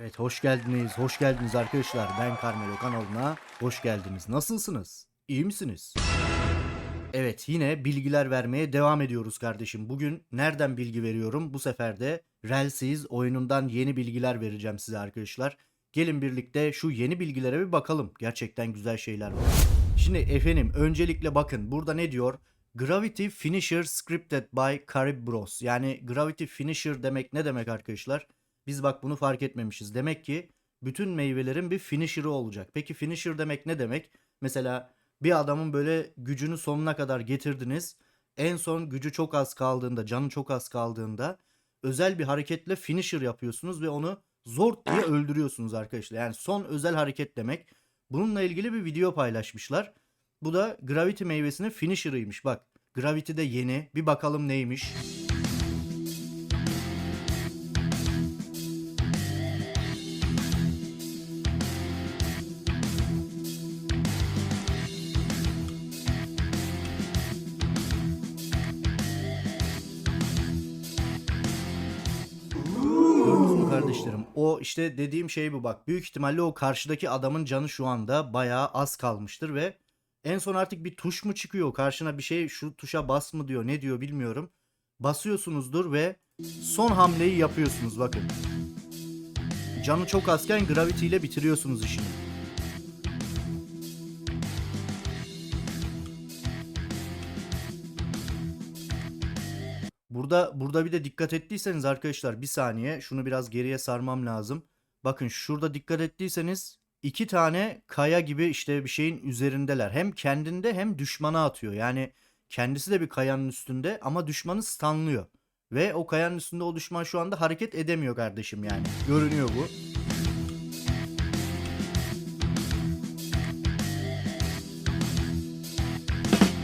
Evet hoş geldiniz, hoş geldiniz arkadaşlar. Ben Carmelo kanalına hoş geldiniz. Nasılsınız? İyi misiniz? Evet yine bilgiler vermeye devam ediyoruz kardeşim. Bugün nereden bilgi veriyorum? Bu sefer de Relsiz oyunundan yeni bilgiler vereceğim size arkadaşlar. Gelin birlikte şu yeni bilgilere bir bakalım. Gerçekten güzel şeyler var. Şimdi efendim öncelikle bakın burada ne diyor? Gravity Finisher Scripted by Carib Bros. Yani Gravity Finisher demek ne demek arkadaşlar? Biz bak bunu fark etmemişiz. Demek ki bütün meyvelerin bir finisher'ı olacak. Peki finisher demek ne demek? Mesela bir adamın böyle gücünü sonuna kadar getirdiniz. En son gücü çok az kaldığında, canı çok az kaldığında özel bir hareketle finisher yapıyorsunuz ve onu zor diye öldürüyorsunuz arkadaşlar. Yani son özel hareket demek. Bununla ilgili bir video paylaşmışlar. Bu da Gravity meyvesinin finisher'ıymış. Bak Gravity de yeni. Bir bakalım neymiş. O işte dediğim şey bu bak. Büyük ihtimalle o karşıdaki adamın canı şu anda bayağı az kalmıştır ve en son artık bir tuş mu çıkıyor? Karşına bir şey şu tuşa bas mı diyor ne diyor bilmiyorum. Basıyorsunuzdur ve son hamleyi yapıyorsunuz bakın. Canı çok azken Gravity ile bitiriyorsunuz işini. Burada burada bir de dikkat ettiyseniz arkadaşlar bir saniye şunu biraz geriye sarmam lazım. Bakın şurada dikkat ettiyseniz iki tane kaya gibi işte bir şeyin üzerindeler. Hem kendinde hem düşmana atıyor. Yani kendisi de bir kayanın üstünde ama düşmanı stunlıyor. Ve o kayanın üstünde o düşman şu anda hareket edemiyor kardeşim yani. Görünüyor bu.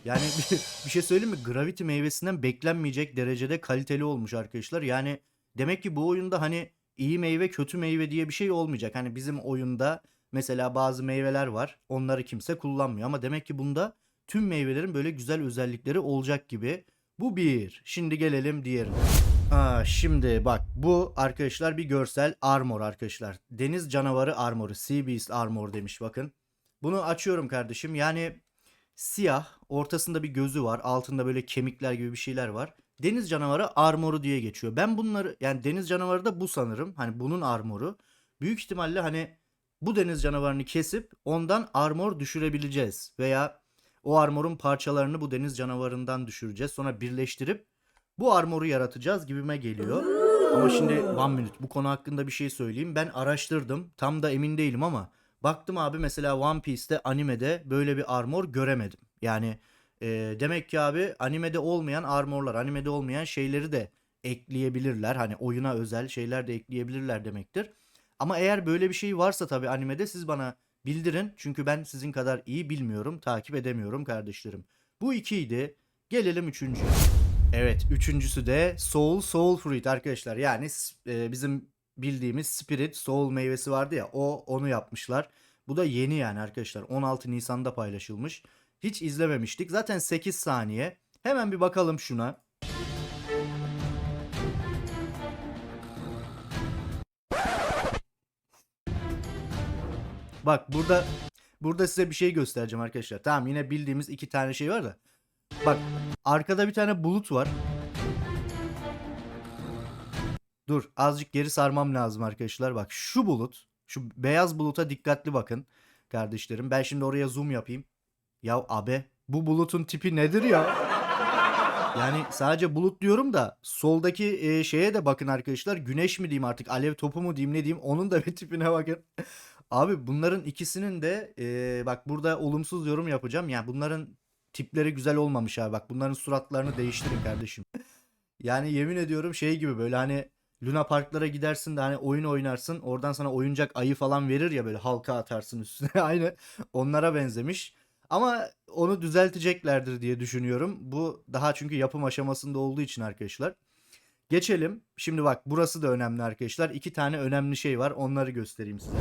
Yani bir, bir şey söyleyeyim mi? Gravity meyvesinden beklenmeyecek derecede kaliteli olmuş arkadaşlar. Yani demek ki bu oyunda hani iyi meyve kötü meyve diye bir şey olmayacak. Hani bizim oyunda mesela bazı meyveler var. Onları kimse kullanmıyor ama demek ki bunda tüm meyvelerin böyle güzel özellikleri olacak gibi. Bu bir. Şimdi gelelim diğerine. Aa, şimdi bak bu arkadaşlar bir görsel armor arkadaşlar. Deniz canavarı armoru. Sea Beast armor demiş bakın. Bunu açıyorum kardeşim. Yani siyah, ortasında bir gözü var, altında böyle kemikler gibi bir şeyler var. Deniz canavarı armoru diye geçiyor. Ben bunları yani deniz canavarı da bu sanırım. Hani bunun armoru. Büyük ihtimalle hani bu deniz canavarını kesip ondan armor düşürebileceğiz veya o armorun parçalarını bu deniz canavarından düşüreceğiz. Sonra birleştirip bu armoru yaratacağız gibime geliyor. Ama şimdi one minute bu konu hakkında bir şey söyleyeyim. Ben araştırdım. Tam da emin değilim ama baktım abi mesela One Piece'te animede böyle bir armor göremedim. Yani e, demek ki abi animede olmayan armorlar, animede olmayan şeyleri de ekleyebilirler. Hani oyuna özel şeyler de ekleyebilirler demektir. Ama eğer böyle bir şey varsa tabii animede siz bana bildirin. Çünkü ben sizin kadar iyi bilmiyorum, takip edemiyorum kardeşlerim. Bu ikiydi. Gelelim üçüncüye. Evet, üçüncüsü de Soul Soul Fruit arkadaşlar. Yani e, bizim bildiğimiz Spirit Soul meyvesi vardı ya, o onu yapmışlar. Bu da yeni yani arkadaşlar. 16 Nisan'da paylaşılmış. Hiç izlememiştik. Zaten 8 saniye. Hemen bir bakalım şuna. Bak burada burada size bir şey göstereceğim arkadaşlar. Tamam yine bildiğimiz iki tane şey var da. Bak arkada bir tane bulut var. Dur azıcık geri sarmam lazım arkadaşlar. Bak şu bulut. Şu beyaz buluta dikkatli bakın kardeşlerim. Ben şimdi oraya zoom yapayım. Ya abe bu bulutun tipi nedir ya? Yani sadece bulut diyorum da soldaki e, şeye de bakın arkadaşlar. Güneş mi diyeyim artık alev topu mu diyeyim ne diyeyim onun da bir tipine bakın. Abi bunların ikisinin de e, bak burada olumsuz yorum yapacağım. Yani bunların tipleri güzel olmamış abi. Bak bunların suratlarını değiştirin kardeşim. Yani yemin ediyorum şey gibi böyle hani Luna Parklara gidersin de hani oyun oynarsın. Oradan sana oyuncak ayı falan verir ya böyle halka atarsın üstüne. Aynı onlara benzemiş. Ama onu düzelteceklerdir diye düşünüyorum. Bu daha çünkü yapım aşamasında olduğu için arkadaşlar. Geçelim. Şimdi bak burası da önemli arkadaşlar. İki tane önemli şey var. Onları göstereyim size.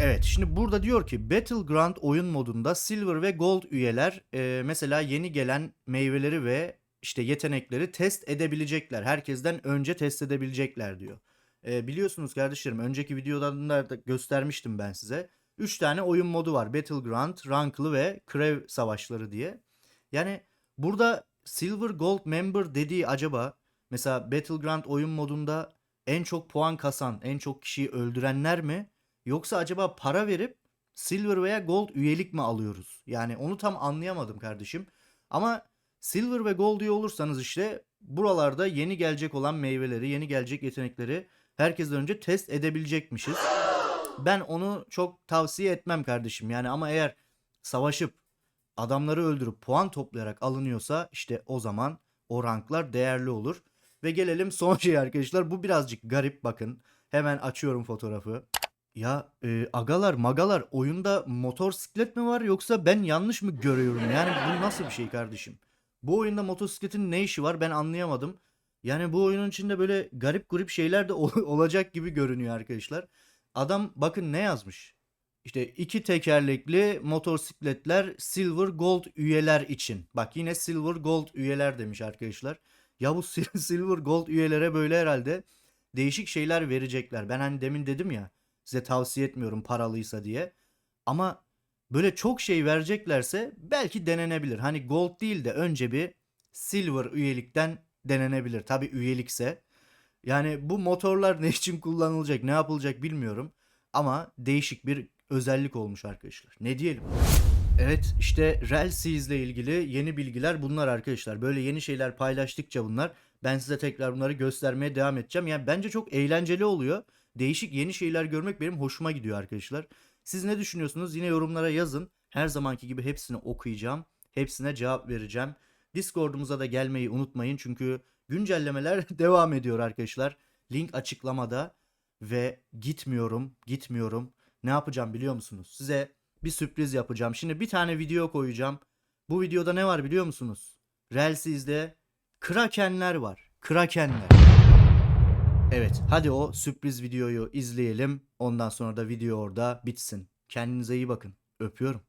Evet şimdi burada diyor ki Battleground oyun modunda Silver ve Gold üyeler e, mesela yeni gelen meyveleri ve işte yetenekleri test edebilecekler. Herkesten önce test edebilecekler diyor. Ee, biliyorsunuz kardeşlerim önceki videolarında da göstermiştim ben size. 3 tane oyun modu var. Battleground, Ranklı ve Krev Savaşları diye. Yani burada Silver Gold Member dediği acaba mesela Battleground oyun modunda en çok puan kasan, en çok kişiyi öldürenler mi? Yoksa acaba para verip Silver veya Gold üyelik mi alıyoruz? Yani onu tam anlayamadım kardeşim. Ama Silver ve Gold üye olursanız işte buralarda yeni gelecek olan meyveleri, yeni gelecek yetenekleri herkesten önce test edebilecekmişiz. Ben onu çok tavsiye etmem kardeşim. Yani ama eğer savaşıp adamları öldürüp puan toplayarak alınıyorsa işte o zaman o ranklar değerli olur. Ve gelelim son şey arkadaşlar. Bu birazcık garip bakın. Hemen açıyorum fotoğrafı. Ya e, agalar magalar oyunda motosiklet mi var yoksa ben yanlış mı görüyorum? Yani bu nasıl bir şey kardeşim? Bu oyunda motosikletin ne işi var ben anlayamadım. Yani bu oyunun içinde böyle garip garip şeyler de ol- olacak gibi görünüyor arkadaşlar. Adam bakın ne yazmış. İşte iki tekerlekli motosikletler Silver Gold üyeler için. Bak yine Silver Gold üyeler demiş arkadaşlar. Ya bu Sil- Silver Gold üyelere böyle herhalde değişik şeyler verecekler. Ben hani demin dedim ya size tavsiye etmiyorum paralıysa diye. Ama böyle çok şey vereceklerse belki denenebilir. Hani gold değil de önce bir silver üyelikten denenebilir. Tabii üyelikse. Yani bu motorlar ne için kullanılacak, ne yapılacak bilmiyorum. Ama değişik bir özellik olmuş arkadaşlar. Ne diyelim? Evet işte Relsiz ile ilgili yeni bilgiler bunlar arkadaşlar. Böyle yeni şeyler paylaştıkça bunlar ben size tekrar bunları göstermeye devam edeceğim. Yani bence çok eğlenceli oluyor. Değişik yeni şeyler görmek benim hoşuma gidiyor arkadaşlar. Siz ne düşünüyorsunuz? Yine yorumlara yazın. Her zamanki gibi hepsini okuyacağım. Hepsine cevap vereceğim. Discord'umuza da gelmeyi unutmayın çünkü güncellemeler devam ediyor arkadaşlar. Link açıklamada ve gitmiyorum, gitmiyorum. Ne yapacağım biliyor musunuz? Size bir sürpriz yapacağım. Şimdi bir tane video koyacağım. Bu videoda ne var biliyor musunuz? Relsiz'de Krakenler var. Krakenler. Evet, hadi o sürpriz videoyu izleyelim. Ondan sonra da video orada bitsin. Kendinize iyi bakın. Öpüyorum.